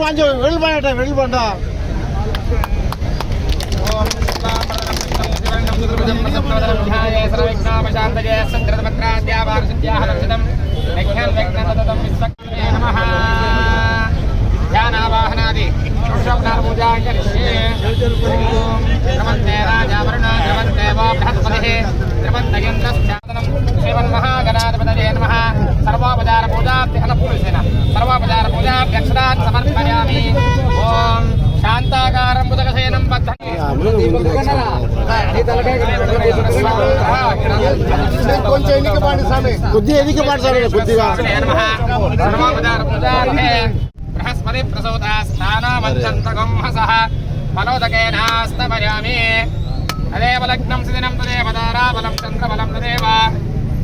வாஞ்சி well பண்ணட்ட வெளி பண்ணா. ध्यानावाहनादि षोषोपचारपूजा करिष्ये नमन्ते राजावरुणा नमन्ते కొంచెం ఎన్నిక పాడి స్వామి కొద్దిగా ఎన్నిక పాడి స్వామి కొద్దిగా బృహస్పతి ప్రసూతాస్థానమంచంతగం హసః మనోదకేనాస్తమయామి తదేవ లగ్నం సుదినం తదేవ తారాబలం చంద్రబలం తదేవ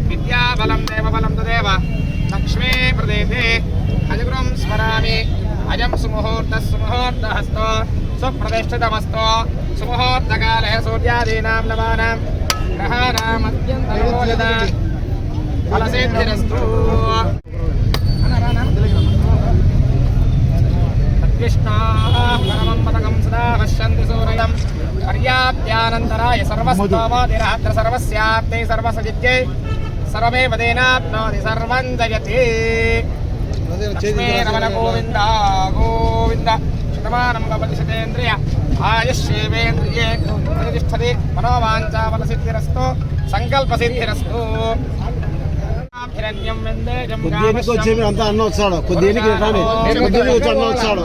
విద్యాబలం దేవబలం తదేవ లక్ష్మీ ప్రదేశే అజగురం స్మరామి అజం సుముహూర్త సుముహూర్తహస్తో సుప్రతిష్ఠితమస్తో సుముహూర్తకాలే సూర్యాదీనాం నవానాం గ్రహాణాం అత్యంతయోజన ఫలసిద్ధిరస్తు కృష్ణాపరమం పదకం సదా పశ్యంతి సూరయం పర్యాప్యానంతరాయ సర్వస్తోమోదిరాత్ర సర్వస్యాప్తే సర్వసజిత్యై సర్వమేవ తేనాప్నోతి సర్వం జయతి. లక్ష్మీ రమణ గోవింద గోవింద. శతమానం భవతి శతేంద్రియ ఆయుష్యేవేంద్రియే ప్రతిష్టతి మనోవాంఛా ఫలసిద్ధిరస్తు సంకల్పసిద్ధిరస్తు హిరణ్యం వెందేజం కొద్ది ఎన్నిక వచ్చేమి అంతా అన్న వచ్చాడు రాని వచ్చి అన్న వచ్చాడు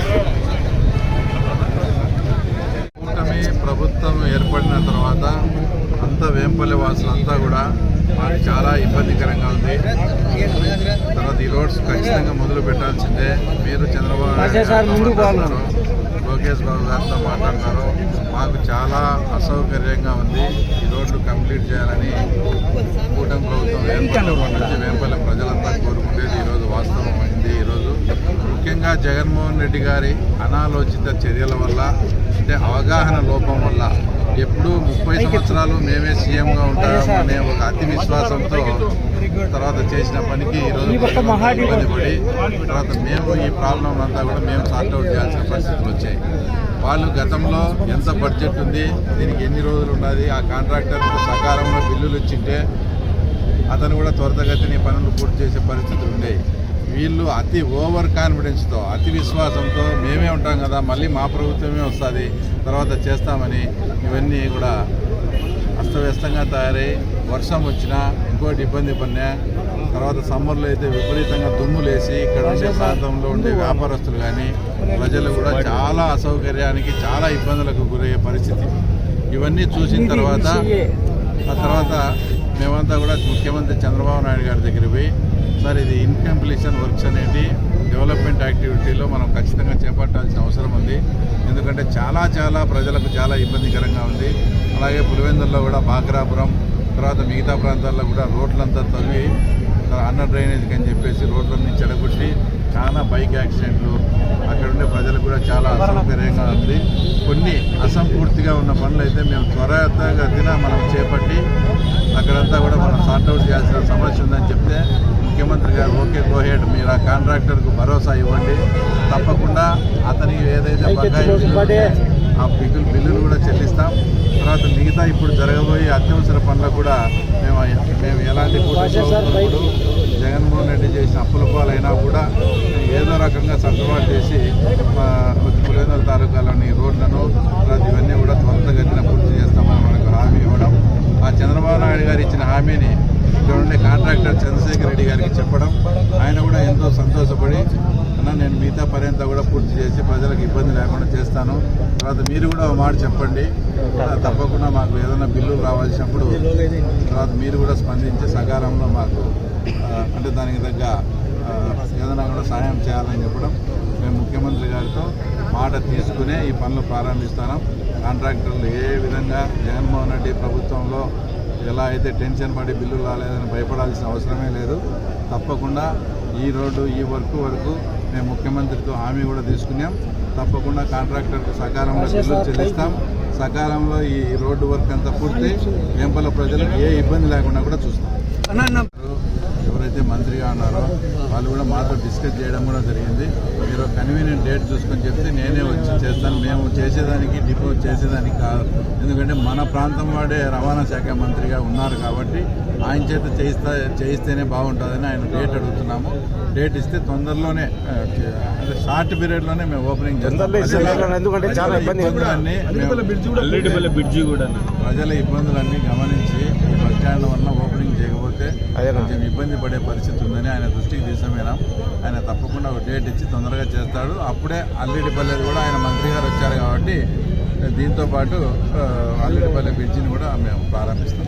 ప్రభుత్వం ఏర్పడిన తర్వాత అంతా వేంపల్లి వాసులంతా కూడా మాకు చాలా ఇబ్బందికరంగా ఉంది. తర్వాత ఈ రోడ్స్ ఖచ్చితంగా మొదలు పెట్టాల్సిందే. మీరు చంద్రబాబు నాయుడు మాట్లాడుతున్నారు, లోకేష్ బాబు గారితో మాట్లాడుతున్నారు మాకు చాలా అసౌకర్యంగా ఉంది. ఈ రోడ్లు కంప్లీట్ చేయాలని కూటమి ప్రభుత్వం ఏర్పడినప్పటి నుంచి వేంపల్లి ప్రజలంతా కోరుకునేది ఈరోజు వాస్తవం అయింది. ఈరోజు ముఖ్యంగా జగన్మోహన్ రెడ్డి గారి అనాలోచిత చర్యల వల్ల అంటే అవగాహన లోపం వల్ల ఎప్పుడూ ముప్పై సంవత్సరాలు మేమే సీఎంగా ఉంటాము అనే ఒక అతి విశ్వాసంతో తర్వాత చేసిన పనికి ఈరోజు ఇబ్బంది పడి తర్వాత మేము ఈ ప్రాబ్లం అంతా కూడా మేము సార్ట్అవుట్ చేయాల్సిన పరిస్థితులు వచ్చాయి. వాళ్ళు గతంలో ఎంత బడ్జెట్ ఉంది దీనికి ఎన్ని రోజులు ఉన్నది ఆ కాంట్రాక్టర్కు సకాలంలో బిల్లులు ఇచ్చింటే అతను కూడా త్వరితగతిని పనులు పూర్తి చేసే పరిస్థితులు ఉండేవి. వీళ్ళు అతి ఓవర్ కాన్ఫిడెన్స్తో అతి విశ్వాసంతో మేమే ఉంటాం కదా మళ్ళీ మా ప్రభుత్వమే వస్తుంది తర్వాత చేస్తామని ఇవన్నీ కూడా అస్తవ్యస్తంగా తయారై వర్షం వచ్చినా ఇంకోటి ఇబ్బంది పడినా తర్వాత సమ్మర్లో అయితే విపరీతంగా దుమ్ములేసి ఇక్కడ ఉండే ప్రాంతంలో ఉండే వ్యాపారస్తులు కానీ ప్రజలు కూడా చాలా అసౌకర్యానికి చాలా ఇబ్బందులకు గురయ్యే పరిస్థితి. ఇవన్నీ చూసిన తర్వాత ఆ తర్వాత మేమంతా కూడా ముఖ్యమంత్రి చంద్రబాబు నాయుడు గారి దగ్గర పోయి సార్ ఇది ఇన్కంప్లీషన్ వర్క్స్ అనేది డెవలప్మెంట్ యాక్టివిటీలో మనం ఖచ్చితంగా చేపట్టాల్సిన అవసరం ఉంది. ఎందుకంటే చాలా చాలా ప్రజలకు చాలా ఇబ్బందికరంగా ఉంది. అలాగే పులివెందుల్లో కూడా బాగ్రాపురం తర్వాత మిగతా ప్రాంతాల్లో కూడా రోడ్లంతా తవ్వి అన్న డ్రైనేజ్కి అని చెప్పేసి రోడ్లన్నీ చెడగొట్టి చాలా బైక్ యాక్సిడెంట్లు. అక్కడ ఉండే ప్రజలకు కూడా చాలా అసౌకర్యంగా ఉంది. కొన్ని అసంపూర్తిగా ఉన్న పనులు అయితే మేము త్వరగతిన మనం చేపట్టి అక్కడంతా కూడా మనం సార్ట్అవుట్ చేయాల్సిన సమస్య ఉందని చెప్తే ముఖ్యమంత్రి గారు ఓకే గోహెడ్ మీరు ఆ కాంట్రాక్టర్కు భరోసా ఇవ్వండి. తప్పకుండా అతనికి ఏదైతే బకాయి బిల్లులు ఉన్నాయో ఆ బిల్లులు బిల్లులు కూడా చెల్లిస్తాం. తర్వాత మిగతా ఇప్పుడు జరగబోయే అత్యవసర పనులకు కూడా మేము మేము ఎలాంటి జగన్మోహన్ రెడ్డి చేసిన అప్పుల పాలైనా కూడా ఏదో రకంగా సర్దుబాటు చేసి మా పులివెందుల తాలూకాలోని రోడ్లను తర్వాత ఇవన్నీ కూడా త్వరితగతిన పూర్తి చేస్తామని మనకు హామీ ఇవ్వడం ఆ చంద్రబాబు నాయుడు గారు ఇచ్చిన హామీని ఇక్కడ ఉండే కాంట్రాక్టర్ చంద్రశేఖర్ రెడ్డి గారికి చెప్పడం ఆయన కూడా ఎంతో సంతోషపడి అన్న నేను మిగతా పని అంతా కూడా పూర్తి చేసి ప్రజలకు ఇబ్బంది లేకుండా చేస్తాను. తర్వాత మీరు కూడా ఒక మాట చెప్పండి. తప్పకుండా మాకు ఏదైనా బిల్లు రావాల్సినప్పుడు తర్వాత మీరు కూడా స్పందించి సకాలంలో మాకు అంటే దానికి తగ్గ ఏదైనా కూడా సహాయం చేయాలని చెప్పడం మేము ముఖ్యమంత్రి గారితో మాట తీసుకునే ఈ పనులు ప్రారంభిస్తాను. కాంట్రాక్టర్లు ఏ విధంగా జగన్మోహన్ రెడ్డి ప్రభుత్వంలో ఎలా అయితే టెన్షన్ పడి బిల్లు రాలేదని భయపడాల్సిన అవసరమే లేదు. తప్పకుండా ఈ రోడ్డు ఈ వర్క్ వరకు మేము ముఖ్యమంత్రితో హామీ కూడా తీసుకున్నాం. తప్పకుండా కాంట్రాక్టర్కు సకాలంలో బిల్లులు చెల్లిస్తాం. సకాలంలో ఈ రోడ్డు వర్క్ అంతా పూర్తి. వేంపల ప్రజలు ఏ ఇబ్బంది లేకుండా కూడా చూస్తాం. ఎవరైతే మంత్రిగా ఉన్నారో వాళ్ళు కూడా మాతో డిస్కస్ చేయడం కూడా జరిగింది. మీరు కన్వీనియంట్ డేట్ చూసుకొని చెప్తే నేనే వచ్చి చేస్తాను. మేము చేసేదానికి డిపో చేసేదానికి కాదు. ఎందుకంటే మన ప్రాంతం వాడే రవాణా శాఖ మంత్రిగా ఉన్నారు కాబట్టి ఆయన చేత చేయిస్తా చేయిస్తేనే బాగుంటుందని ఆయన డేట్ అడుగుతున్నాము. డేట్ ఇస్తే తొందరలోనే అంటే షార్ట్ పీరియడ్లోనే మేము ఓపెనింగ్ ఇబ్బందులన్నీ ప్రజల ఇబ్బందులన్నీ గమనించి బస్ స్టాండ్ వల్ల ఓపెనింగ్ చేయకపోతే? కొంచెం ఇబ్బంది పడే పరిస్థితి ఉందని ఆయన దృష్టికి తీసుకుపోయినాం ఆయన తప్పకుండా ఒక డేట్ ఇచ్చి తొందరగా చేస్తాడు. అప్పుడే అల్లిడిపల్లెది కూడా ఆయన మంత్రి గారు వచ్చారు కాబట్టి దీంతో పాటు ఆ, అల్లిడిపల్లె బ్రిడ్జిని కూడా మేము ప్రారంభిస్తాం.